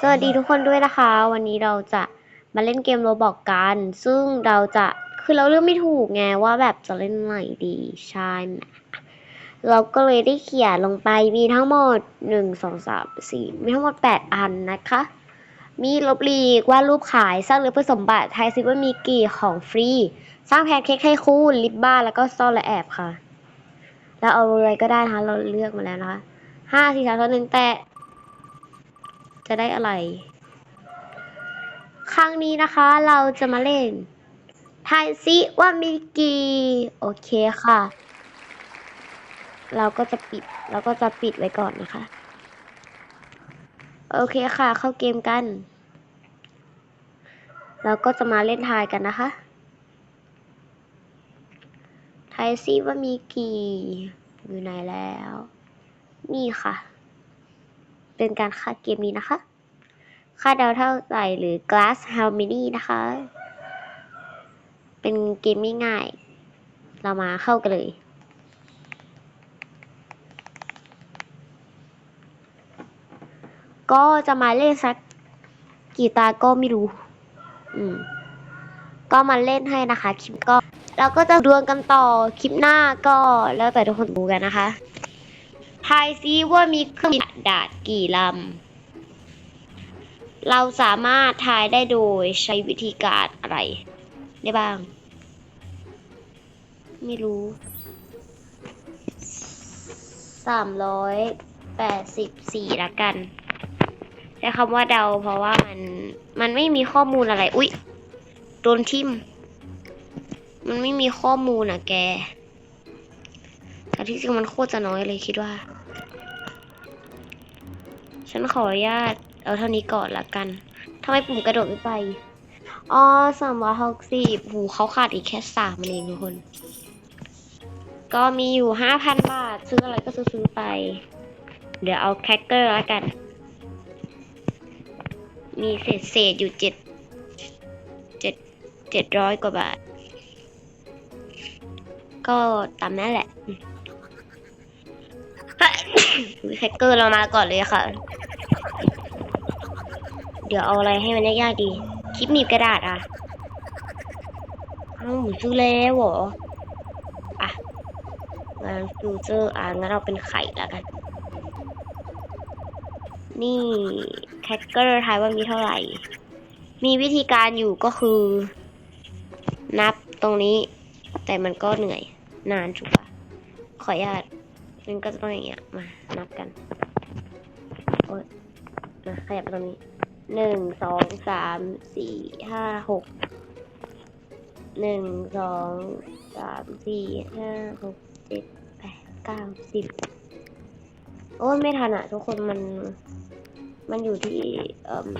สวัสดีทุกคนด้วยนะคะ วันนี้เราจะมาเล่นเกมโรบอกกัน ซึ่งเราจะคือเราเลือกไม่ถูกไงว่าแบบจะเล่นไหนดีใช่ไหมเราก็เลยได้เขียนลงไปมีทั้งหมดหนึ่งสองสามสี่มีทั้งหมดแปดอันนะคะ มีลบลีกวาดรูปขายสร้างหรือผสมบัติทยซิว่ามีกี่ของฟรี สร้างแพนเค้กให้คู่ลิปบ้าแล้วก็ซ่อนและแอบค่ะ แล้วเอาอะไรก็ได้นะคะเราเลือกมาแล้วนะคะห้าสี่สามสองหนึ่งแตะ จะได้อะไร ครั้งนี้นะคะเราจะมาเล่นทายซิว่ามีกี่ โอเคค่ะ เราก็จะปิด เราก็จะปิดไว้ก่อนนะคะ โอเคค่ะ เข้าเกมกัน เราก็จะมาเล่นทายกันนะคะทายซิว่ามีกี่ อยู่ไหนแล้ว นี่ค่ะ เป็นการค่าเกมนี้นะคะค่าเดาเท่าไหร่หรือ glass how many นะคะ เป็นเกมง่ายๆเรามาเข้ากันเลยก็จะมาเล่นสักกี่ตาก็ไม่รู้ อืม ก็มาเล่นให้นะคะ คลิปก็ เราก็จะดวลกันต่อคลิปหน้าก็แล้วแต่ทุกคนดูกันนะคะ ทายซิว่ามีเครื่องบินดาษกี่ลำ เราสามารถทายได้โดยใช้วิธีการอะไร ได้บ้าง ไม่รู้สามร้อยแปดสิบสี่ละกันใช้คำว่าเดาเพราะว่ามันมันไม่มีข้อมูลอะไร อุ๊ย โดนทิม มันไม่มีข้อมูลอะแกแต่ที่จริงมันโคตรจะน้อยเลยคิดว่า ฉันขออนุญาตเอาเท่านี้ก่อนละกันทำไมปุ่มกระโดดไม่ไป อ๋อสามร้อยหกสิบหูเขาขาดอีกแค่สามมันเองทุกคน ก็มีอยู่ห้าพันบาท ซื้ออะไรก็ซื้อไป เดี๋ยวเอาแคคเกอร์ละกัน มีเศษเศษๆอยู่เจ็ดเจ็ดเจ็ดร้อยกว่าบาท ก็ตามนั้นแหละแคคเกอร์เรามาก่อนเลยค่ะ เดี๋ยวเอาอะไรให้มันยากๆดี คลิปหนีบกระดาษอะ เอาหมูซื้อแล้วเหรอ อะงานฟิวเจอร์อะงั้นเราเป็นไข่แล้วกัน นี่แคคเกอร์ทายว่ามีเท่าไหร่ มีวิธีการอยู่ก็คือ นับตรงนี้ แต่มันก็เหนื่อย นานจุกอะขออนุญาตมันก็จะต้องอย่างเงี้ย มา นับกันโอ๊ยมาขยับไปตรงนี้ หนึ่งสองสามสี่ห้าหกหนึ่งสองสามสี่ห้าหกเจ็ดแปดเก้าสิบโอ้ไม่ทันอะทุกคนมัน มันอยู่ที่ เอ่อ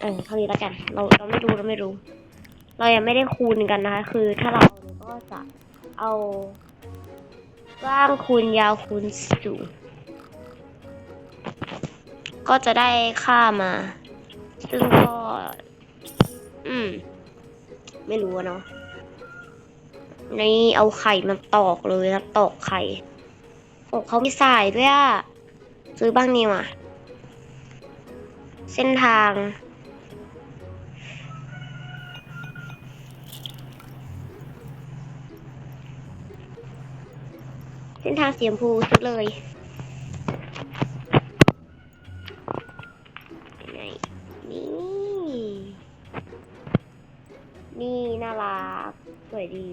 เออเท่านี้แล้วกัน เราเราไม่รู้เราไม่รู้ เรายังไม่ได้คูณกันนะคะ คือถ้าเราก็จะเอากว้างคูณยาวคูณสูง ก็จะได้ค่ามา ซึ่งก็ อืม ไม่รู้เนาะนี่เอาไข่มาตอกเลยนะตอกไข่โอ้เขามีสายด้วยอะซื้อบ้างนี่ว่ะ เส้นทาง เส้นทางสีชมพูซื้อเลย วยดี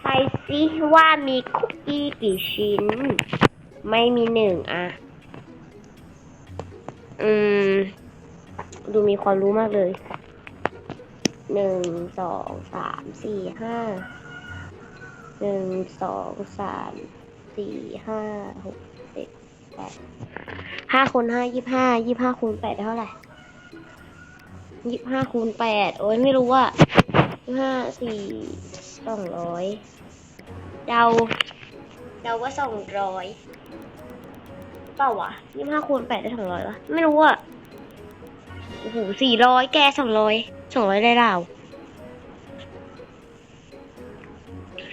ทายซิว่ามีคุกกี้กี่ชิ้น ไม่มีหนึ่งอะอืม ดูมีความรู้มากเลยหนึ่งสองสามสี่ห้าหนึ่งสองสามสี่ห้าหกเจ็ดแปดห้าคูณห้ายี่ห้ายี่ห้าคูณแปดเท่าไหร่ยี่ห้าคูณแปดโอ้ยไม่รู้ว่า ห้าสี่สองร้อยเดาเดาว่าสองร้อยเปล่าวะยี่ห้าคูณแปดได้สองร้อยวะไม่รู้อะโอ้โหสี่ร้อยแกสองร้อยสองร้อยได้ดาว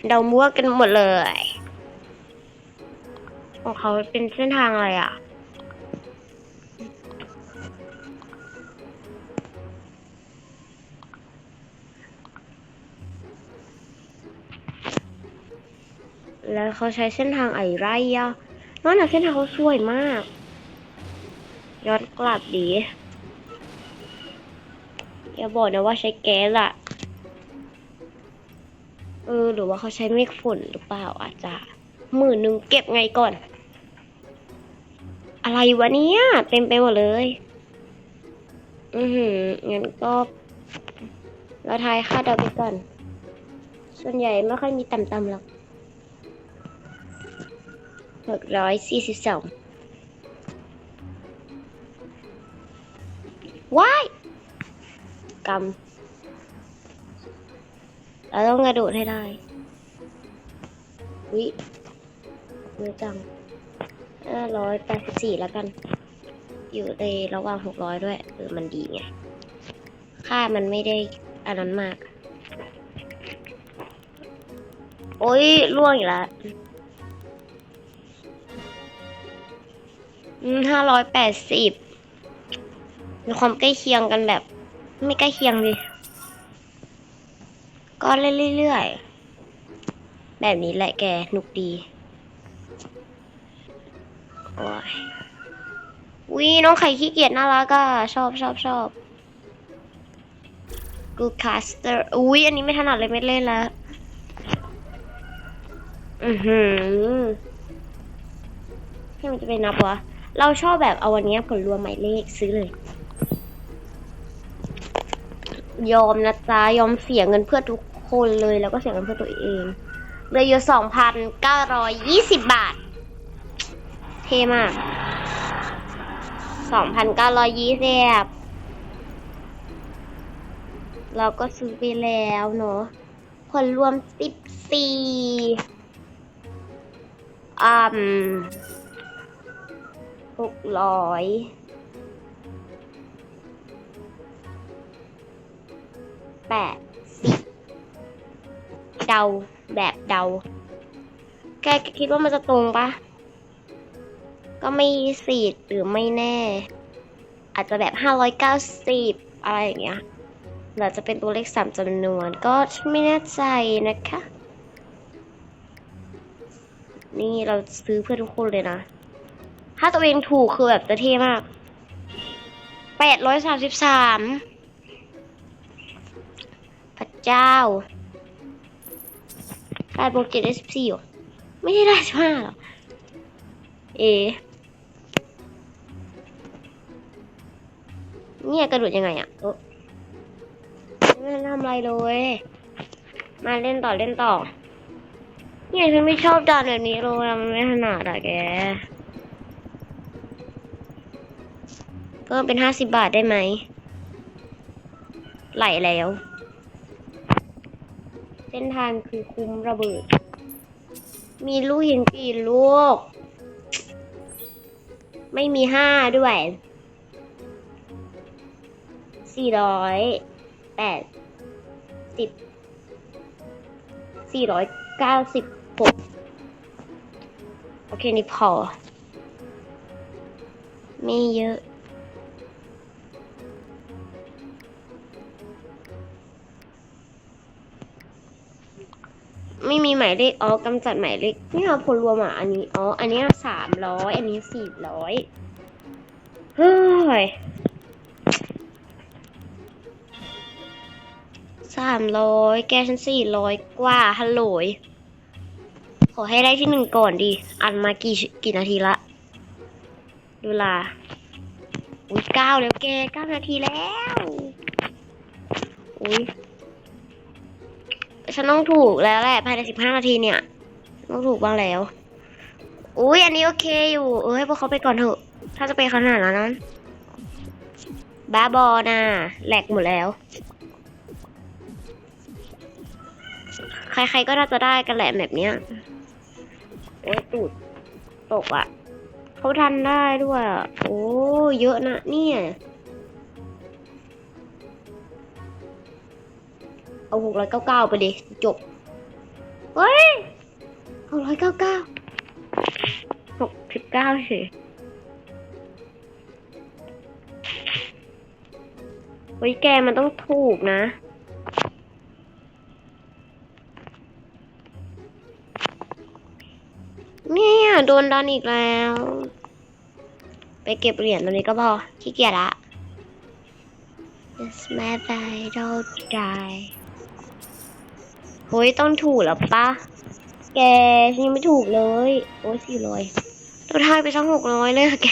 เดามั่วกันหมดเลย ของเขาเป็นเส้นทางอะไรอะ แล้วเขาใช้เส้นทางไอไรอะนั่นน่ะเส้นทางเขาสวยมาก ย้อนกลับดีอย่าบอกนะว่าใช้แก๊สอะเออหรือว่าเขาใช้เมฆฝนหรือเปล่าอาจจะหมื่นหนึ่งเก็บไงก่อน อะไรวะเนี่ยเต็มไปหมดเลย อือหืองั้นก็เราทายค่าเดาไปก่อน ส่วนใหญ่ไม่ค่อยมีต่ำๆหรอก หกร้อยสี่สิบสองว้ายกำเราต้องกระโดดให้ได้วิเยอะจังห้าร้อยแปดสิบสี่แล้วกัน อยู่ในระหว่างหกร้อยด้วยเออมันดีไง ค่ามันไม่ได้อันนั้นมาก โอ้ยล่วงอีกแล้ว ห้าร้อยแปดสิบมีความใกล้เคียงกันแบบ ไม่ใกล้เคียงดิก็เล่นเรื่อยๆ แบบนี้แหละแกหนุกดี โอ้ยวิน้องไข่ขี้เกียจน่ารักอะชอบชอบชอบกูคาสเตอร์อุ้ยอันนี้ไม่ถนัดเลยไม่เล่นแล้ว อือหือให้มันจะไปนับวะ เราชอบแบบเอาวันนี้ผลรวมหมายเลขซื้อเลย ยอมนะจ๊ะยอมเสียเงินเพื่อทุกคนเลยแล้วก็เสียเงินเพื่อตัวเองเหลยอยู่สองพันเก้าร้อยยี่สิบบาท เท่มากสองพันเก้าร้อยยี่สิบเราก็ซื้อไปแล้วเนาะผลรวมสิบสี่อืม หกร้อยแปดสิบเดาแบบเดา แกคิดว่ามันจะตรงปะก็ไม่สิทธิ์หรือไม่แน่ อาจจะแบบห้าร้อยเก้าสิบอะไรอย่างเงี้ยหรือจะเป็นตัวเลขสามจำนวน ก็ไม่แน่ใจนะคะ นี่เราซื้อเพื่อทุกคนเลยนะ ถ้าตัวเองถูกคือแบบจะเท่มากแปดร้อยสามสิบสามพระเจ้าแปดบวกเจ็ดได้สิบสี่หรอ ไม่ได้ได้สิบห้าหรอ เอ เนี่ยกระโดดยังไงอะเออไม่ทำอะไรเลย มาเล่นต่อเล่นต่อเนี่ยฉันไม่ชอบด่านแบบนี้เลยมันไม่ถนัดอะแก เพิ่มเป็นห้าสิบบาทได้ไหม ไหลแล้ว เส้นทางคือคุ้มระเบิด มีลูกหินกี่ลูก ไม่มีห้าด้วยสี่ร้อยแปดสิบสี่ร้อยเก้าสิบหกโอเค นี่พอ ไม่เยอะ หมายเลขอ๋อกำจัดหมายเลขนี่เอาผลรวมอะอันนี้อ๋ออันนี้สามร้อยอันนี้สี่ร้อยเฮ้ยสามร้อยแกฉันสี่ร้อยกว่าฮัลโหลยขอให้ได้ที่หนึ่งก่อนดิอันมากี่กี่นาทีละดูลาอุ้ยเก้าแล้วแกเก้านาทีแล้วอุ้ย ฉันต้องถูกแล้วแหละภายในสิบห้านาทีเนี่ย ต้องถูกบ้างแล้ว อุ้ยอันนี้โอเคอยู่ เออให้พวกเขาไปก่อนเถอะ ถ้าจะไปขนาดนั้นบ้าบอน่ะแหลกหมดแล้ว ใครๆก็น่าจะได้กันแหละแบบเนี้ยโอ้ยตูดตกอะเขาทันได้ด้วย โอ้ เยอะนะเนี่ย เอาหกร้อยเก้าเก้าไปดิจบ เฮ้ยหกร้อยเก้าเก้าหกสิบเก้าเฉยเฮ้ยแกมันต้องถูกนะโดนดันอีกแล้ว ไปเก็บเหรียญตรงนี้ก็พอขี้เกียจละ It's my vital die โฮ้ยต้องถูกแล้วปะแกฉันยังไม่ถูกเลย โอ้ยสี่ร้อยตัวท้ายไปสักหกร้อยเลยอะแก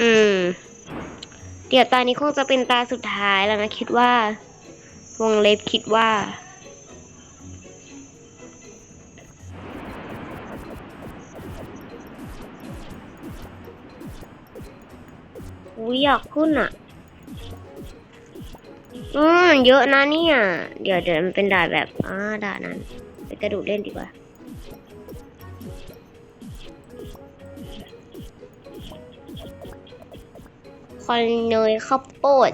อืม เดี๋ยวตานี้คงจะเป็นตาสุดท้ายแล้วนะ คิดว่า วงเล็บคิดว่า อุ้ยอยากขึ้นอะ อืมเยอะนะเนี่ย เดี๋ยวเดี๋ยวมันเป็นด่านแบบอ่าด่านนั้น ไปกระดูกเล่นดีกว่า คอนเนยข้าวโพด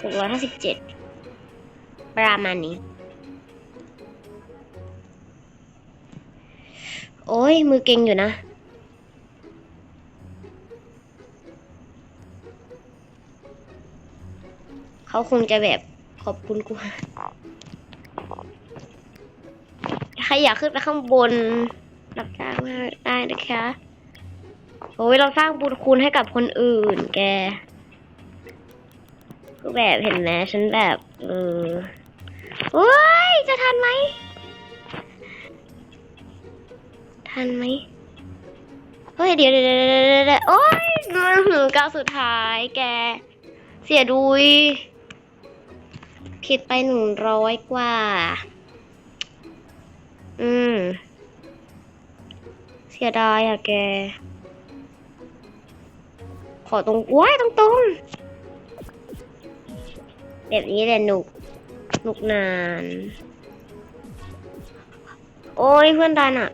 หกร้อยห้าสิบเจ็ดประมาณนี้ โอ้ยมือเก่งอยู่นะ เขาคงจะแบบขอบคุณกูใครอยากขึ้นไปข้างบนรับจ้างมาได้นะคะโอ้ยเราสร้างบุญคุณให้กับคนอื่น แกคือแบบเห็นไหมฉันแบบเออโอ้ยจะทันไหมทันไหมเฮ้ยเดี๋ยวเดี๋ยวเดี๋ยวเดี๋ยวเดี๋ยวโอ้ยมันหือก้าวสุดท้ายแก เสียดุย ผิดไปหนึ่งร้อยกว่า อืม เสียดายอะแก ขอตรงว้ายตรงตรงแบบนี้แหละหนุกหนุกนาน โอ้ยเพื่อนดันอะ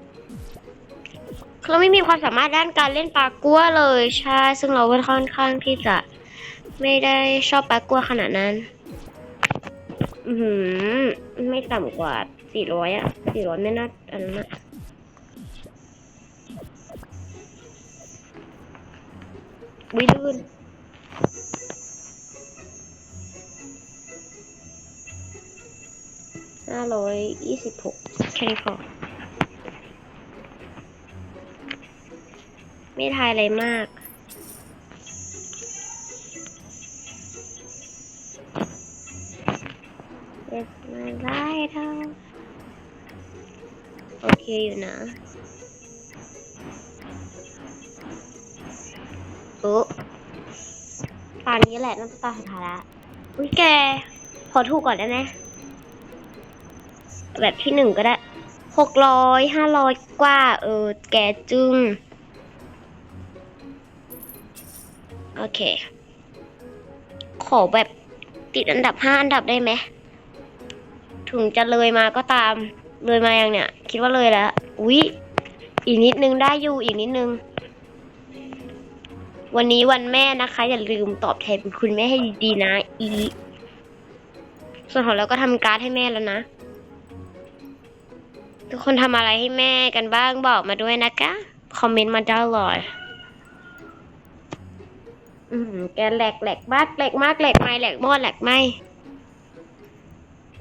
เราไม่มีความสามารถด้านการเล่นปากัวเลยใช่ ซึ่งเราก็ค่อนข้างที่จะไม่ได้ชอบปากัวขนาดนั้น อือหือไม่ต่ำกว่าสี่ร้อยอะสี่ร้อยไม่น่าอันนั้นอะวิลื่นห้าร้อยยี่สิบหกแค่นี้พอไม่ทายอะไรมาก นี้แหละน้ำตาสุดท้ายละอุ้ยแก ขอถูกก่อนได้ไหมแบบที่หนึ่งก็ได้หกร้อยห้าร้อยกว่า เออ แกจึงโอเค ขอแบบติดอันดับห้าอันดับได้ไหมถึงจะเลยมาก็ตาม เลยมาอยังเนี่ยคิดว่าเลยแล้ว อุ๊ย อีกนิดนึงได้อยู่อีกนิดนึง วันนี้วันแม่นะคะ อย่าลืมตอบแทนคุณแม่ให้ดีๆนะ อี ส่วนของเราก็ทำการ์ดให้แม่แล้วนะ ทุกคนทำอะไรให้แม่กันบ้างบอกมาด้วยนะคะ คอมเมนต์มาได้เลยอืมแกแหลกแหลกมากแหลกมากแหลกไม่แหลกมอดแหลกไม่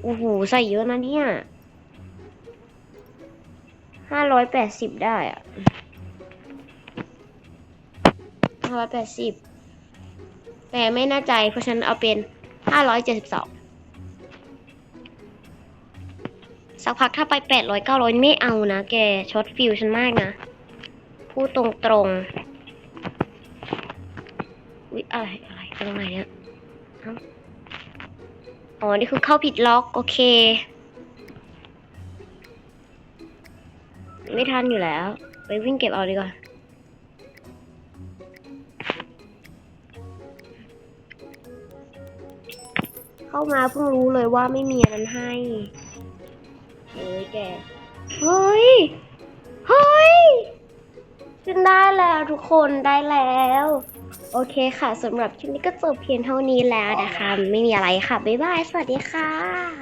โอ้โหใส่เยอะนะเนี่ยห้าร้อยแปดสิบได้อะ ห้าร้อยแปดสิบแต่ไม่แน่ใจเพราะฉันเอาเป็นห้าร้อยเจ็ดสิบสองสักพักถ้าไปแปดร้อยเก้าร้อยไม่เอานะแกช็อตฟิวฉันมากนะ พูดตรงตรงๆอุ๊ยอะไรอะไรตรงไหนเนี่ยอ๋อ นี่คือเข้าผิดล็อก โอเค ไม่ทันอยู่แล้ว ไปวิ่งเก็บเอาดีกว่า เข้ามาเพิ่งรู้เลยว่าไม่มีอันนั้นให้เฮ้ยแก เฮ้ย เฮ้ยฉันได้แล้วทุกคนได้แล้ว โอเคค่ะสำหรับคลิปนี้ก็จบเพียงเท่านี้แล้วนะคะ ไม่มีอะไรค่ะ บ๊ายบาย สวัสดีค่ะ